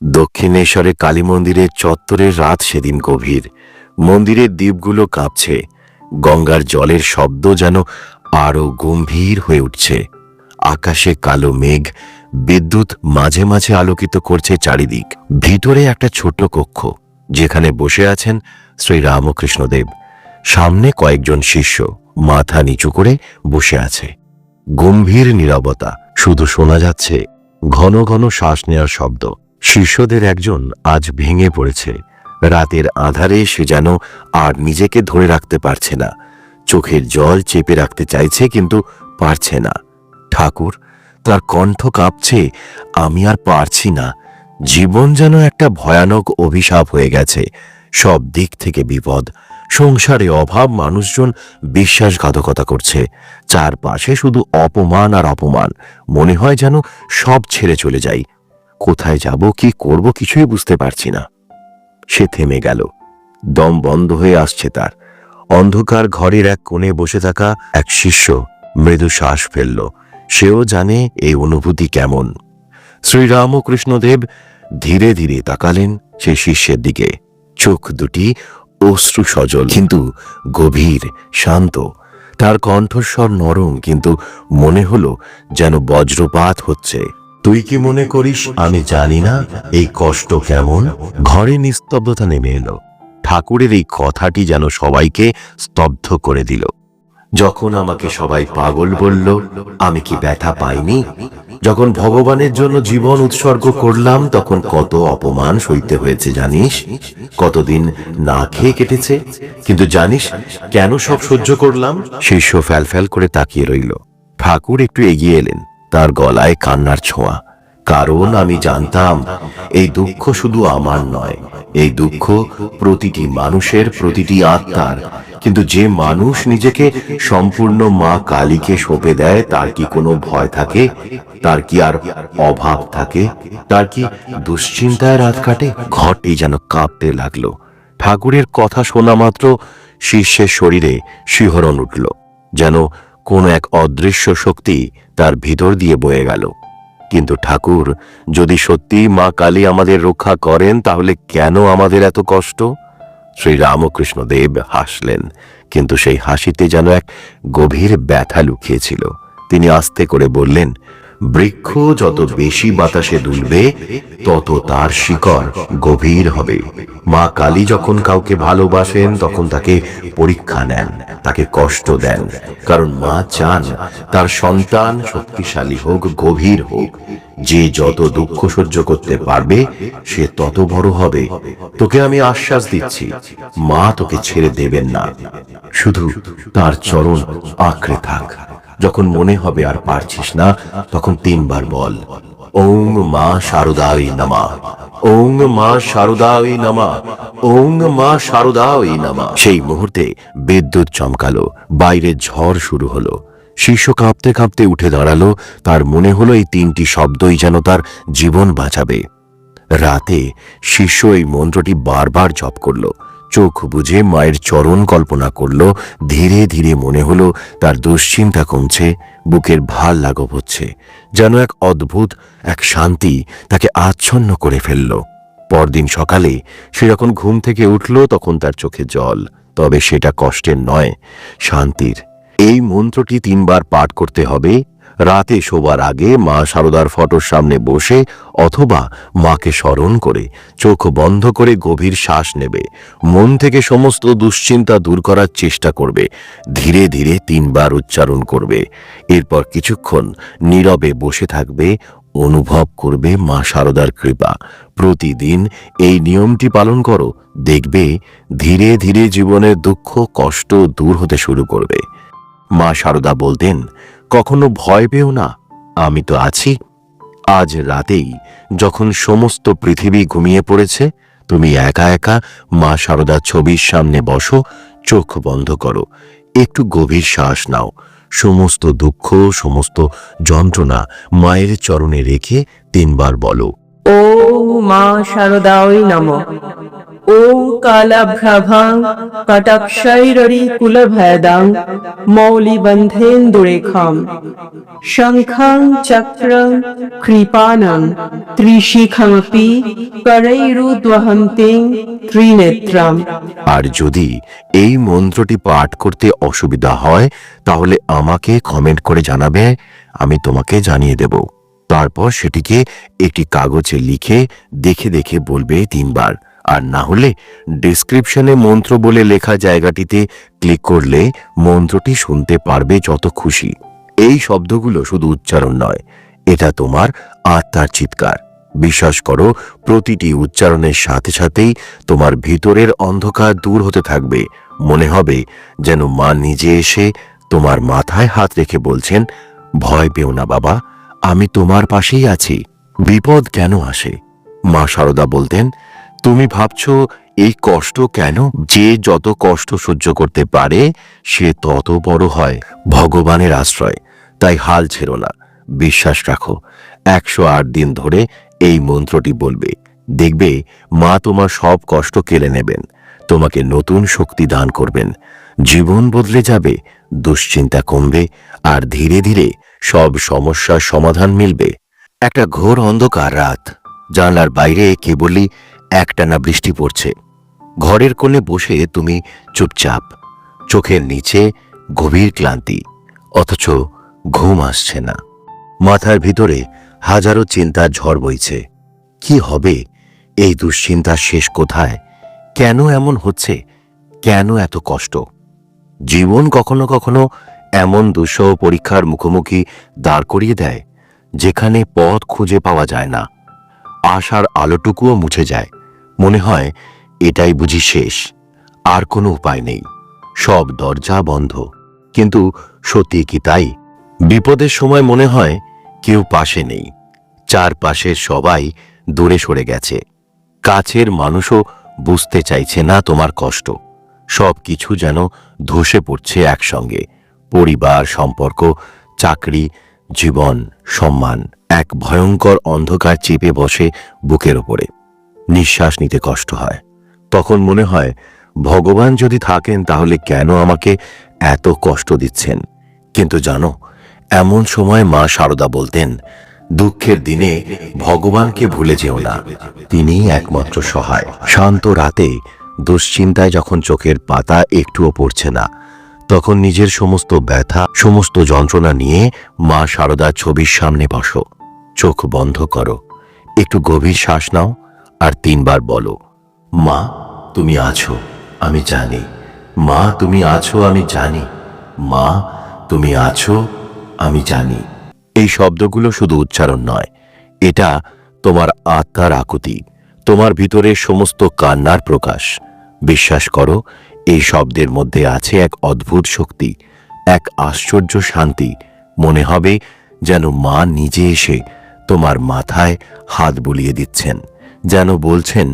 দক্ষিণেশ্বরে কালী মন্দিরের চত্বরের রাত সেদিন গভীর। মন্দিরের দ্বীপগুলো কাঁপছে। গঙ্গার জলের শব্দ যেন আরও গম্ভীর হয়ে উঠছে। আকাশে কালো মেঘ, বিদ্যুৎ মাঝে মাঝে আলোকিত করছে চারিদিক। ভিতরে একটা ছোট্ট কক্ষ, যেখানে বসে আছেন শ্রী রামকৃষ্ণদেব। সামনে কয়েকজন শিষ্য, মাথা নিচু করে বসে আছে। গম্ভীর নীরবতা, শুধু শোনা যাচ্ছে ঘন ঘন শ্বাস নেওয়ার শব্দ। শিষ্যদের একজন আজ ভেঙে পড়েছে। রাতের আধারে সে যেন আর নিজেকে ধরে রাখতে পারছে না। চোখের জল চেপে রাখতে চাইছে কিন্তু পারছে না। ঠাকুর, তার কণ্ঠ কাঁপছে, আমি আর পারছি না। জীবন যেন একটা ভয়ানক অভিশাপ হয়ে গেছে। সব দিক থেকে বিপদ। সংসারে অভাব, মানুষজন বিশ্বাসঘাতকতা করছে। চারপাশে শুধু অপমান আর অপমান। মনে হয় যেন সব ছেড়ে চলে যাই। কোথায় যাব, কি করব কিছুই বুঝতে পারছি না। সে থেমে গেল। দম বন্ধ হয়ে আসছে তার। অন্ধকার ঘরের এক কোণে বসে থাকা এক শিষ্য মৃদু শ্বাস ফেলল। সেও জানে এই অনুভূতি কেমন। শ্রীরামকৃষ্ণদেব ধীরে ধীরে তাকালেন সে শিষ্যের দিকে। চোখ দুটি অশ্রু সজল কিন্তু গভীর, শান্ত। তার কণ্ঠস্বর নরম, কিন্তু মনে হলো যেন বজ্রপাত হচ্ছে। তুই কি মনে করিস, আমি জানি না, এই কষ্ট কেমন? ঘরে নিস্তব্ধতা নেমে এলো। ঠাকুরের এই কথাটি যেন সবাইকে স্তব্ধ করে দিল। যখন আমাকে সবাই পাগল বলল, আমি কি ব্যথা পাইনি? যখন ভগবানের জন্য জীবন উৎসর্গ করলাম, তখন কত অপমান সইতে হয়েছে, জানিস? কতদিন না খেয়ে কেটেছে। কিন্তু জানিস, কেন সব সহ্য করলাম? শিষ্য ফ্যাল ফ্যাল করে তাকিয়ে রইল। ঠাকুর একটু এগিয়ে এলেন। তার গলায় কান্নার ছোঁয়া। কারণ আমি জানতাম, এই দুঃখ শুধু আমার নয়, এই দুঃখ প্রতিটি মানুষের, প্রতিটি আত্মার। কিন্তু যে মানুষ নিজেকে সম্পূর্ণ মা কালীকে সঁপে দেয়, তার কি কোনো ভয় থাকে? তার কি আর অভাব থাকে? তার কি দুশ্চিন্তায় রাত কাটে? ঘরটি যেন কাঁপতে লাগল। ঠাকুরের কথা শোনা মাত্র শিষ্যের শরীরে শিহরণ উঠল, যেন কোনো এক অদৃশ্য শক্তি তার ভিতর দিয়ে বয়ে গেল। কিন্তু ঠাকুর, যদি সত্যি মা কালী আমাদের রক্ষা করেন, তাহলে কেন আমাদের এত কষ্ট? শ্রী রামকৃষ্ণ দেব হাসলেন, কিন্তু সেই হাসিতে যেন এক গভীর ব্যথা লুকিয়েছিল। তিনি আস্তে করে বললেন বৃক্ষ যত বেশি বাতাসে দুলবে, তত তার শিকড় গভীর হবে। মা কালী যখন কাউকে ভালোবাসেন, তখন তাকে পরীক্ষা নেন, তাকে কষ্ট দেন। কারণ মা চান তার সন্তান শক্তিশালী হোক, গভীর হোক। যে যত দুঃখ সহ্য করতে পারবে, সে তত বড় হবে। তোকে আমি আশ্বাস দিচ্ছি, মা তোকে ছেড়ে দেবেন না। শুধু তার চরণ আঁকড়ে থাক। যখন মনে হবে আর পারছিস না, তখন তিনবার বল। ওং মা শারদাই নামা। ওং মা শারদাই নামা। ওং মা শারদাই নামা। সেই মুহূর্তে বিদ্যুৎ চমকালো, বাইরে ঝড় শুরু হলো। শিষ্য কাঁপতে কাঁপতে উঠে দাঁড়াল, তার মনে হলো এই তিনটি শব্দই যেন তার জীবন বাঁচাবে। রাতে শিষ্য এই মন্ত্রটি বারবার জপ করল। চোখ বুঝে মায়ের চরণ কল্পনা করল, ধীরে ধীরে মনে হলো তার দুশ্চিন্তা কমছে, বুকের ভালো লাঘব হচ্ছে, যেন এক অদ্ভুত, এক শান্তি তাকে আচ্ছন্ন করে ফেলল। পরদিন সকালে সে যখন ঘুম থেকে উঠল, তখন তার চোখে জল, তবে সেটা কষ্টের নয়, শান্তির। এই মন্ত্রটি তিনবার পাঠ করতে হবে রাতে শোবার আগে মা সারদার ফটোর সামনে বসে অথবা মাকে স্মরণ করে, চোখ বন্ধ করে গভীর শ্বাস নেবে। মন থেকে সমস্ত দুশ্চিন্তা দূর করার চেষ্টা করবে। ধীরে ধীরে তিনবার উচ্চারণ করবে। এরপর কিছুক্ষণ নীরবে বসে থাকবে, অনুভব করবে মা সারদার কৃপা। প্রতিদিন এই নিয়মটি পালন করো। দেখবে ধীরে ধীরে জীবনের দুঃখ, কষ্ট দূর হতে শুরু করবে। মা সারদা বলতেন কখনো ভয় পেও না, আমি তো আছি। আজ রাতেই যখন সমস্ত পৃথিবী ঘুমিয়ে পড়েছে, তুমি একা একা মা সারদা ছবির সামনে বসো, চোখ বন্ধ করো, একটু গভীর শ্বাস নাও। সমস্ত দুঃখ, সমস্ত যন্ত্রণা মায়ের চরণে রেখে তিনবার বলো। ও মা শারদায় নম। ॐ कालाभ्रभां कटक्षैररिकुलभेदां मौलिबन्धेन्दुरेखां शङ्खं चक्रं कृपानं त्रिशिखमपि करैरुद्वहन्तीं त्रिनेत्रम् আর যদি এই মন্ত্রটি পাঠ করতে অসুবিধা হয় তাহলে আমাকে কমেন্ট করে জানাবে আমি তোমাকে জানিয়ে দেব তারপর সেটিকে একটি কাগজে লিখে দেখে দেখে বলবে তিনবার আর না হলে ডিসক্রিপশনে মন্ত্র বলে লেখা জায়গাটিতে ক্লিক করলে মন্ত্রটি শুনতে পারবে যত খুশি। এই শব্দগুলো শুধু উচ্চারণ নয়, এটা তোমার আত্মার চিৎকার। বিশ্বাস করো, প্রতিটি উচ্চারণের সাথে সাথেই তোমার ভিতরের অন্ধকার দূর হতে থাকবে। মনে হবে যেন মা নিজে এসে তোমার মাথায় হাত রেখে বলছেন, ভয় পেও না বাবা, আমি তোমার পাশেই আছি। বিপদ কেন আসে? মা সারদা বলতেন তুমি ভাবছ এই কষ্ট কেন? যে যত কষ্ট সহ্য করতে পারে, সে তত বড় হয়। ভগবানের আশ্রয়। তাই হাল ছেড়ো না। বিশ্বাস রাখো, একশো আট দিন ধরে এই মন্ত্রটি বলবে। দেখবে মা তোমার সব কষ্ট কেড়ে নেবেন। তোমাকে নতুন শক্তি দান করবেন। জীবন বদলে যাবে, দুশ্চিন্তা কমবে, আর ধীরে ধীরে সব সমস্যার সমাধান মিলবে। একটা ঘোর অন্ধকার রাত। জানলার বাইরে কেবলই একটানা বৃষ্টি পড়ছে। ঘরের কোণে বসে তুমি চুপচাপ। চোখের নিচে গভীর ক্লান্তি, অথচ ঘুম আসছে না। মাথার ভিতরে হাজারো চিন্তার ঝড় বইছে। কি হবে? এই দুশ্চিন্তা শেষ কোথায়? কেন এমন হচ্ছে? কেন এত কষ্ট? জীবন কখনো কখনো এমন দুঃসহ পরীক্ষার মুখোমুখি দাঁড় করিয়ে দেয়, যেখানে পথ খুঁজে পাওয়া যায় না। আশার আলোটুকুও মুছে যায়। মনে হয়, এটাই বুঝি শেষ। আর কোনো উপায় নেই। সব দরজা বন্ধ। কিন্তু সত্যি কি তাই? বিপদের সময় মনে হয় কেউ পাশে নেই। চারপাশের সবাই দূরে সরে গেছে। কাছের মানুষও বুঝতে চাইছে না তোমার কষ্ট। সব কিছু যেন ধসে পড়ছে একসঙ্গে। পরিবার, সম্পর্ক, চাকরি, জীবন, সম্মান। এক ভয়ঙ্কর অন্ধকার চেপে বসে বুকের ওপরে। নিঃশ্বাস নিতে কষ্ট হয়। তখন মনে হয়, ভগবান যদি থাকেন তাহলে কেন আমাকে এত কষ্ট দিচ্ছেন? কিন্তু জানো, এমন সময় মা সারদা বলতেন, দুঃখের দিনে ভগবানকে ভুলে যেও না। তিনি একমাত্র সহায়। শান্ত রাতে দুশ্চিন্তায় যখন চোখের পাতা একটুও পড়ছে না, তখন নিজের সমস্ত ব্যথা, সমস্ত যন্ত্রণা নিয়ে মা সারদার ছবির সামনে বসো। চোখ বন্ধ করো। একটু গভীর শ্বাস নাও। আর তিনবার বলো, মা, তুমি আছো, আমি জানি। মা, তুমি আছো, আমি জানি। মা, তুমি আছো, আমি জানি। এই শব্দগুলো শুধু উচ্চারণ নয়, এটা তোমার আত্মার আকুতি, তোমার ভিতরে সমস্ত কান্নার প্রকাশ। বিশ্বাস করো, এই শব্দের মধ্যে আছে এক অদ্ভুত শক্তি, এক আশ্চর্য শান্তি। মনে হবে যেন মা নিজে এসে তোমার মাথায় হাত বুলিয়ে দিচ্ছেন। যেন বলছেন,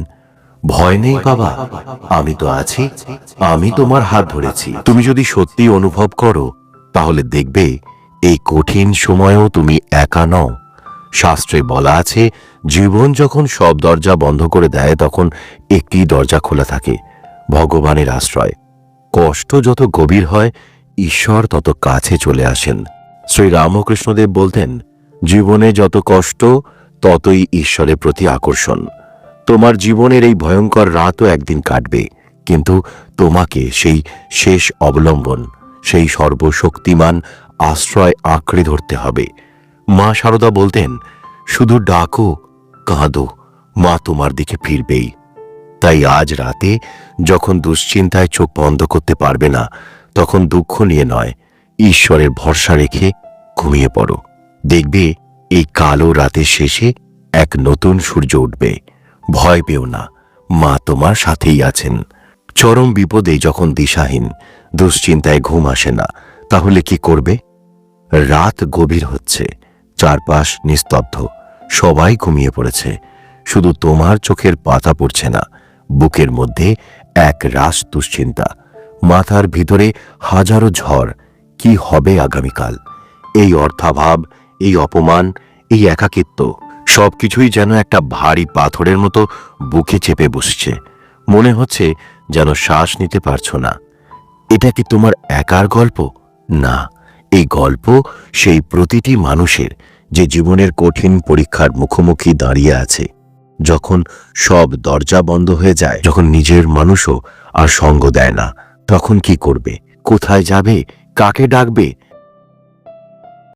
ভয় নেই বাবা, আমি তো আছি, আমি তোমার হাত ধরেছি। তুমি যদি সত্যি অনুভব করো, তাহলে দেখবে এই কঠিন সময়েও তুমি একা নও। শাস্ত্রে বলা আছে, জীবন যখন সব দরজা বন্ধ করে দেয়, তখন একটি দরজা খোলা থাকে, ভগবানের আশ্রয়। কষ্ট যত গভীর হয়, ঈশ্বর তত কাছে চলে আসেন। শ্রী রামকৃষ্ণদেব বলতেন, জীবনে যত কষ্ট, ততই ঈশ্বরের প্রতি আকর্ষণ। তোমার জীবনের এই ভয়ঙ্কর রাতও একদিন কাটবে, কিন্তু তোমাকে সেই শেষ অবলম্বন, সেই সর্বশক্তিমান আশ্রয় আঁকড়ে ধরতে হবে। মা সারদা বলতেন, শুধু ডাকো, কাঁদো, মা তোমার দিকে ফিরবেই। তাই আজ রাতে যখন দুশ্চিন্তায় চোখ বন্ধ করতে পারবে না, তখন দুঃখ নিয়ে নয়, ঈশ্বরের ভরসা রেখে ঘুমিয়ে পড়ো। দেখবে এই কালো রাতের শেষে এক নতুন সূর্য উঠবে। ভয় পেও না, মা তোমার সাথেই আছেন। চরম বিপদে যখন দিশাহীন, দুশ্চিন্তায় ঘুম আসে না, তাহলে কি করবে? রাত গভীর হচ্ছে, চারপাশ নিস্তব্ধ, সবাই ঘুমিয়ে পড়েছে। শুধু তোমার চোখের পাতা পড়ছে না, বুকের মধ্যে এক রাস দুশ্চিন্তা, মাথার ভিতরে হাজারো ঝড়, কি হবে আগামীকাল? এই অর্থাভাব, এই অপমান, এই একাকিত্ব সবকিছুই যেন একটা ভারী পাথরের মতো বুকে চেপে বসছে। মনে হচ্ছে যেন শ্বাস নিতে পারছ না। এটা কি তোমার একার গল্প? না, এই গল্প সেই প্রতিটি মানুষের যে জীবনের কঠিন পরীক্ষার মুখোমুখি দাঁড়িয়ে আছে। যখন সব দরজা বন্ধ হয়ে যায়, যখন নিজের মানুষও আর সঙ্গ দেয় না, তখন কি করবে? কোথায় যাবে? কাকে ডাকবে?